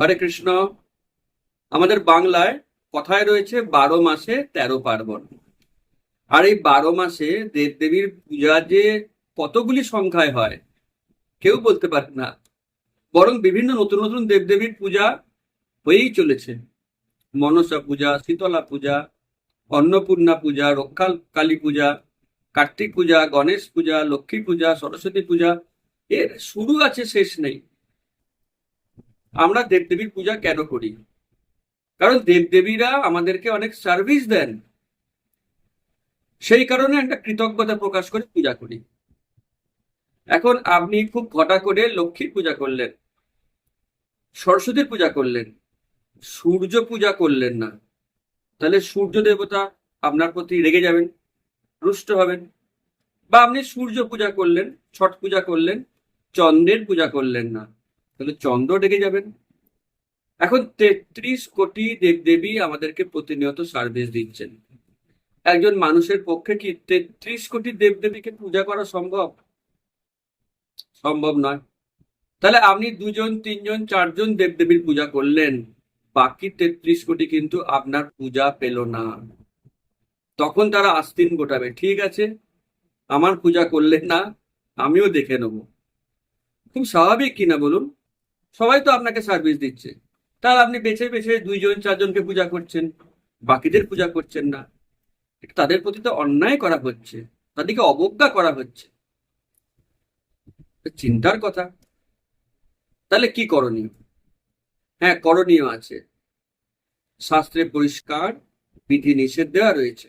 হরে কৃষ্ণ। আমাদের বাংলায় কথায় রয়েছে বারো মাসে তেরো পার্বণ। আর এই বারো মাসে দেবদেবীর পূজা যে কতগুলি সংখ্যায় হয়, কেউ বলতে পারে না। বরং বিভিন্ন নতুন নতুন দেবদেবীর পূজা হয়েই চলেছে। মনসা পূজা, শীতলা পূজা, অন্নপূর্ণা পূজা, রক্ষা কালী পূজা, কার্তিক পূজা, গণেশ পূজা, লক্ষ্মী পূজা, সরস্বতী পূজা। এর শুরু আছে, শেষ নেই। আমরা দেবদেবীর পূজা কেন করি? কারণ দেবদেবীরা আমাদেরকে অনেক সার্ভিস দেন। সেই কারণে একটা কৃতজ্ঞতা প্রকাশ করে পূজা করি। এখন আপনি খুব ঘটা করে লক্ষ্মীর পূজা করলেন, সরস্বতীর পূজা করলেন, সূর্য পূজা করলেন না, তাহলে সূর্য দেবতা আপনার প্রতি রেগে যাবেন, রুষ্ট হবেন। বা আপনি সূর্য পূজা করলেন, ছট পূজা করলেন, চন্দ্রের পূজা করলেন না। তাহলে চন্দ্র ডেকে যাবেন। এখন তেত্রিশ কোটি দেবদেবী আমাদেরকে প্রতিনিয়ত সার্ভিস দিচ্ছেন। একজন মানুষের পক্ষে কি তেত্রিশ কোটি দেবদেবীকে পূজা করা সম্ভব? সম্ভব নয়। তাহলে আপনি দুজন, তিনজন, চারজন দেবদেবীর পূজা করলেন, বাকি তেত্রিশ কোটি কিন্তু আপনার পূজা পেল না। তখন তারা আস্তিন গোটাবে, ঠিক আছে? আমার পূজা করলেন না, আমিও দেখে নেব। খুব স্বাভাবিক কিনা বলুন? সবাই তো আপনাকে সার্ভিস দিচ্ছে। তার আপনি বেছে বেছে দুইজন, চারজনকে পূজা করছেন, বাকিদের পূজা করছেন না। তাদের প্রতি তো অন্যায় করা হচ্ছে, তাদেরকে অবজ্ঞা করা হচ্ছে। চিন্তার কথা। তাহলে কি করণীয়? হ্যাঁ করণীয় আছে। শাস্ত্রে পরিষ্কার বিধি নিষেধ দেওয়া রয়েছে।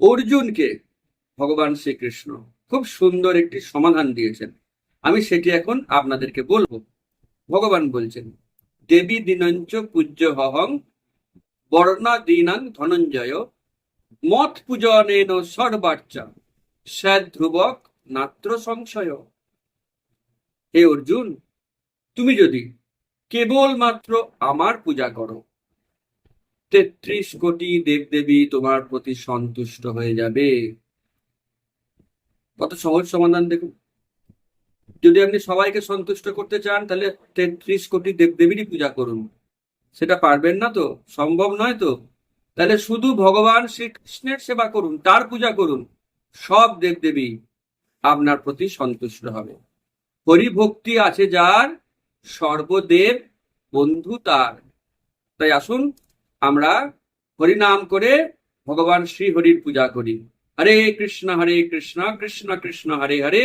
অর্জুনকে ভগবান শ্রীকৃষ্ণ খুব সুন্দর একটি সমাধান দিয়েছেন। আমি সেটি এখন আপনাদেরকে বলব। ভগবান বলছেন, দেবী দিনঞ্চ পূজ্য হহং, বর্ণা দীনাং ধনঞ্জয়, মত পূজনেন সর্বার্চা স্যাদ ধ্রুবক নাত্র সংশয়। হে অর্জুন, তুমি যদি কেবলমাত্র আমার পূজা করো, তেত্রিশ কোটি দেবদেবী তোমার প্রতি সন্তুষ্ট হয়ে যাবে। কত সহজ সমাধান দেখুন। যদি আপনি সবাইকে সন্তুষ্ট করতে চান, তাহলে তেত্রিশ কোটি দেবদেবীরই পূজা করুন। সেটা পারবেন না তো? সম্ভব নয় তো? তাহলে শুধু ভগবান শ্রীকৃষ্ণের সেবা করুন, তার পূজা করুন, সব দেবদেবী আপনার প্রতি সন্তুষ্ট হবে। হরিভক্তি আছে যার, সর্বদেব বন্ধু তার। তাই আসুন, আমরা হরিনাম করে ভগবান শ্রী হরির পূজা করি। হরে কৃষ্ণ হরে কৃষ্ণ কৃষ্ণ কৃষ্ণ, হরে হরে।